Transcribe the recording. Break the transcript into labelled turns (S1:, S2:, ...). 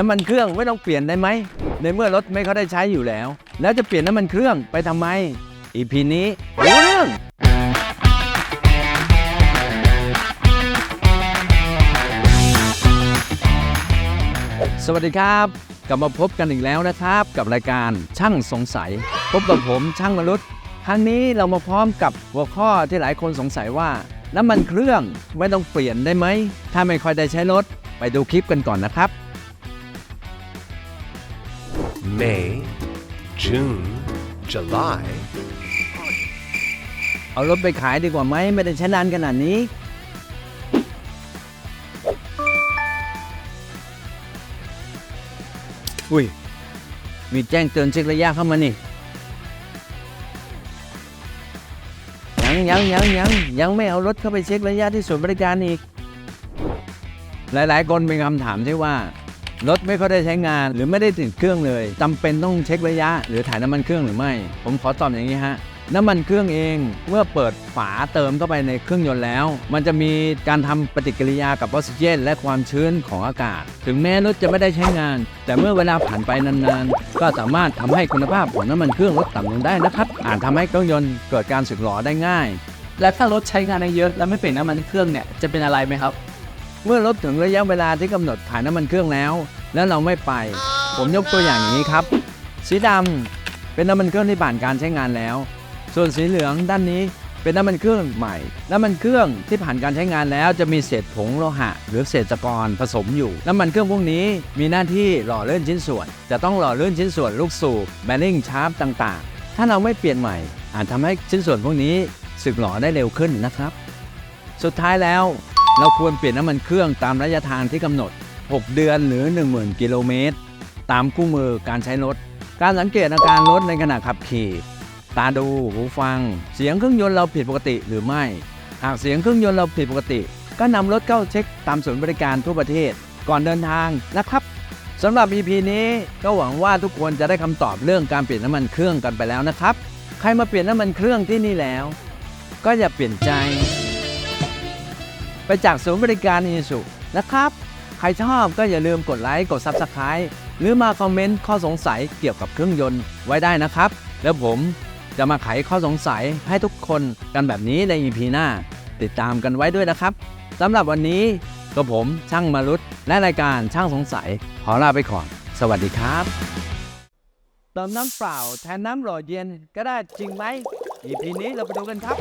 S1: น้ำมันเครื่องไม่ต้องเปลี่ยนได้ไหม ในเมื่อรถไม่เขาได้ใช้อยู่แล้ว แล้วจะเปลี่ยนน้ำมันเครื่องไปทำไม อีพีนี้รู้เรื่องสวัสดีครับ กลับมาพบกันอีกแล้วนะครับ กับรายการช่างสงสัย พบกับผมช่างมนุษย์ครั้งนี้เรามาพร้อมกับหัวข้อที่หลายคนสงสัยว่าน้ำมันเครื่องไม่ต้องเปลี่ยนได้ไหมถ้าไม่ค่อยได้ใช้รถไปดูคลิปกันก่อนนะครับ
S2: May, June, July,
S1: เอารถไปขายดีกว่าไหมไม่ได้ใช้นานขนาดนี้ อุ้ย มีแจ้งเตือนเช็คระยะเข้ามานี่ ยังยังยังยังยังไม่เอารถเข้าไปเช็คระยะที่ศูนย์บริการอีก หลาย ๆ คนมีคำถามที่ว่า รถไม่ค่อยได้ใช้งานหรือไม่ได้ติดเครื่องเลยจำเป็นต้องเช็คระยะ หรือถ่ายน้ำมันเครื่องหรือไม่ ผมขอตอบอย่างนี้ฮะน้ำมันเครื่องเองเมื่อเปิดฝาเติมเข้าไปในเครื่องยนต์แล้ว มันจะมีการทำปฏิกิริยากับออกซิเจน และความชื้นของอากาศ ถึงแม้รถจะไม่ได้ใช้งาน แต่เมื่อเวลาผ่านไปนานๆ ก็สามารถทำให้คุณภาพของน้ำมันเครื่องลดต่ำลงได้นะครับ อาจทำให้เครื่องยนต์เกิดการสึกหรอได้ง่าย
S3: และถ้ารถใช้งานเยอะแล้วไม่เปลี่ยนน้ำมันเครื่องเนี่ยจะเป็นอะไรไหมครับ
S1: เมื่อรถถึงระยะเวลาที่กำหนดถ่ายน้ำมันเครื่องแล้ว แล้วเราไม่ไป ผมยกตัวอย่างอย่างนี้ครับ สีดำเป็นน้ำมันเครื่องที่ผ่านการใช้งานแล้ว ส่วนสีเหลืองด้านนี้เป็นน้ำมันเครื่องใหม่ น้ำมันเครื่องที่ผ่านการใช้งานแล้วจะมีเศษผงโลหะ หรือเศษตะกอนผสมอยู่ น้ำมันเครื่องพวกนี้มีหน้าที่หล่อเลื่อนชิ้นส่วน จะต้องหล่อเลื่อนชิ้นส่วนลูกสูบแบริ่งชาร์ปต่างๆ ถ้าเราไม่เปลี่ยนใหม่ อาจทำให้ชิ้นส่วนพวกนี้สึกหล่อได้เร็วขึ้นนะครับ สุดท้ายแล้ว เราควรเปลี่ยนน้ำมันเครื่องตามระยะทางที่กำหนด 6 เดือนหรือ 10,000 กิโลเมตร ตามคู่มือการใช้รถ การสังเกตอาการรถในขณะขับขี่ ตาดูหูฟัง เสียงเครื่องยนต์เราผิดปกติหรือไม่ หากเสียงเครื่องยนต์เราผิดปกติ ก็นำรถเข้าเช็คตามศูนย์บริการทั่วประเทศ ก่อนเดินทางนะครับสำหรับ EP นี้ก็หวังว่าทุกคนจะได้คำตอบเรื่องการเปลี่ยนน้ำมันเครื่องกันไปแล้วนะครับ ใครมาเปลี่ยนน้ำมันเครื่องที่นี่แล้ว ก็อย่าเปลี่ยนใจ ไปจากศูนย์บริการอีสุนะครับ ใครชอบก็อย่าลืมกดไลค์ กด Subscribe หรือมาคอมเมนต์ข้อสงสัยเกี่ยวกับเครื่องยนต์ไว้ได้นะครับ แล้วผมจะมาไขข้อสงสัยให้ทุกคนกันแบบนี้ใน EP หน้า ติดตามกันไว้ด้วยนะครับสำหรับวันนี้ก็ผมช่างมารุตและรายการช่างสงสัย ขอลาไปก่อน สวัสดีครับเติมน้ำเปล่าแทนน้ำหล่อเย็นก็ได้จริงไหม EP นี้เราไปดูกันครับ